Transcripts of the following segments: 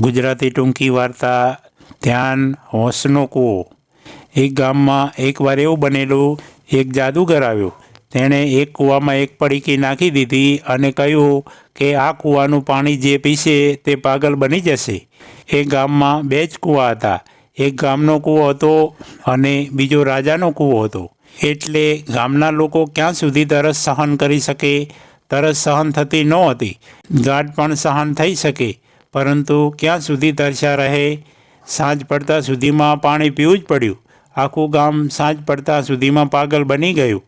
ગુજરાતી ટૂંકી વાર્તા, ધ્યાન, હોંસનો કૂવો. એક ગામમાં એકવાર એવું બનેલું, એક જાદુગર આવ્યો. તેણે એક કૂવામાં એક પડીકી નાખી દીધી અને કહ્યું કે આ કૂવાનું પાણી જે પીશે તે પાગલ બની જશે. એ ગામમાં બે જ કૂવા હતા. એક ગામનો કૂવો હતો અને બીજો રાજાનો કૂવો હતો. એટલે ગામના લોકો ક્યાં સુધી તરસ સહન કરી શકે? તરસ સહન થતી નહોતી ગાઢ પણ સહન થઈ શકે. પરંતુ ક્યાં સુધી તરસ્યા રહે? સાંજ પડતા સુધીમાં પાણી પીવું જ પડ્યું. આખું ગામ સાંજ પડતા સુધીમાં પાગલ બની ગયું.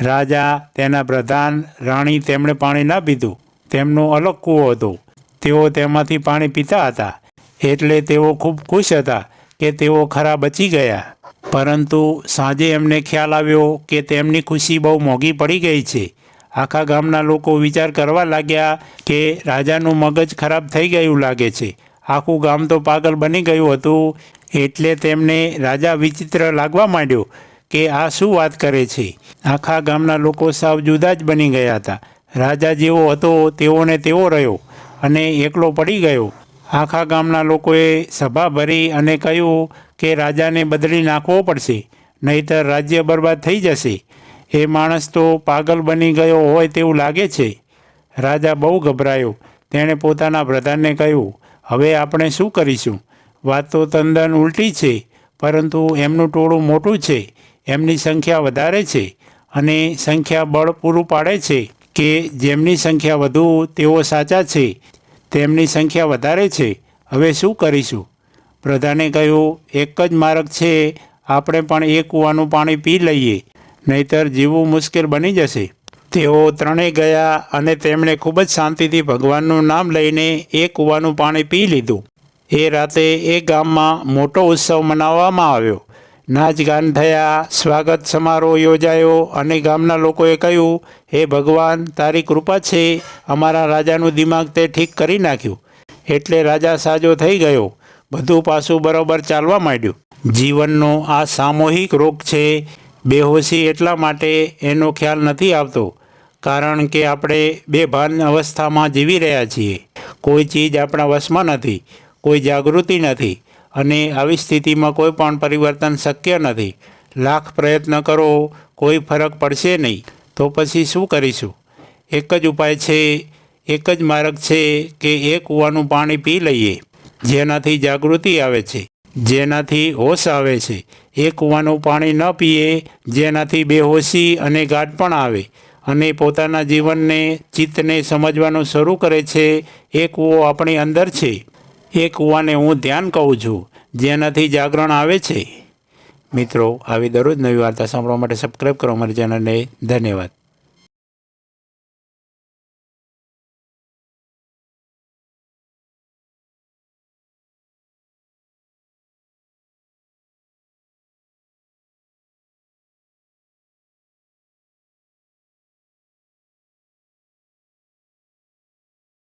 રાજા, તેના પ્રધાન, રાણી તેમણે પાણી ના પીધું. તેમનો અલગ કૂવો હતો. તેઓ તેમાંથી પાણી પીતા હતા. એટલે તેઓ ખૂબ ખુશ હતા કે તેઓ ખરા બચી ગયા. પરંતુ સાંજે એમને ખ્યાલ આવ્યો કે તેમની ખુશી બહુ મોંઘી પડી ગઈ છે. આખા ગામના લોકો વિચાર કરવા લાગ્યા કે રાજાનું મગજ ખરાબ થઈ ગયું લાગે છે. આખું ગામ તો પાગલ બની ગયું હતું, એટલે તેમને રાજા વિચિત્ર લાગવા માંડ્યો કે આ શું વાત કરે છે? આખા ગામના લોકો સાવ જુદા જ બની ગયા હતા. રાજા જેવો હતો તેઓને તેવો રહ્યો અને એકલો પડી ગયો. આખા ગામના લોકોએ સભા ભરી અને કહ્યું કે રાજાને બદલી નાખવો પડશે, નહીતર રાજ્ય બરબાદ થઈ જશે. એ માણસ તો પાગલ બની ગયો હોય તેવું લાગે છે. રાજા બહુ ગભરાયો. તેણે પોતાના પ્રધાનને કહ્યું, હવે આપણે શું કરીશું? વાત તો તંદન ઉલટી છે, પરંતુ એમનું ટોળું મોટું છે. એમની સંખ્યા વધારે છે અને સંખ્યા બળ પૂરું પાડે છે કે જેમની સંખ્યા વધુ તેઓ સાચા છે. તેમની સંખ્યા વધારે છે. હવે શું કરીશું? પ્રધાને કહ્યું, એક જ માર્ગ છે. આપણે પણ એ કૂવાનું પાણી પી લઈએ. નહીતર જીવવું મુશ્કેલ બની જશે. તેઓ ત્રણેય ગયા અને તેમણે ખૂબ જ શાંતિથી ભગવાનનું નામ લઈને એ કૂવાનું પાણી પી લીધું. એ રાતે એ ગામમાં મોટો ઉત્સવ મનાવવામાં આવ્યો. નાચ ગાન થયા, સ્વાગત સમારોહ યોજાયો અને ગામના લોકોએ કહ્યું, હે ભગવાન, તારી કૃપા છે અમારા રાજાનું દિમાગ તે ઠીક કરી નાખ્યું. એટલે રાજા સાજો થઈ ગયો. બધું પાછું બરોબર ચાલવા માંડ્યું. જીવનનો આ સામૂહિક રોગ છે બેહોશી એટલા માટે એનો ખ્યાલ નથી આવતો, કારણ કે આપણે બેભાન અવસ્થામાં જીવી રહ્યા છીએ. કોઈ ચીજ આપણા વશમાં નથી, કોઈ જાગૃતિ નથી, અને આવી સ્થિતિમાં કોઈ પણ પરિવર્તન શક્ય નથી. લાખ પ્રયત્ન કરો, કોઈ ફરક પડશે નહીં, તો પછી શું કરીશું? એક જ ઉપાય છે, એક જ માર્ગ છે કે એ કૂવાનું પાણી પી લઈએ, જેનાથી જાગૃતિ આવે છે. જેનાથી હોશ આવે છે. એ કૂવાનું પાણી ન પીએ, જેનાથી બેહોશી અને ગાઢપણ આવે. અને પોતાના જીવનને, ચિત્તને સમજવાનું શરૂ કરે છે, એ કૂવો આપણી અંદર છે. એ કૂવાને હું ધ્યાન કહું છું, જેનાથી જાગરણ આવે છે. મિત્રો, આવી દરરોજ નવી વાર્તા સાંભળવા માટે સબસ્ક્રાઈબ કરો અમારી ચેનલને ધન્યવાદ.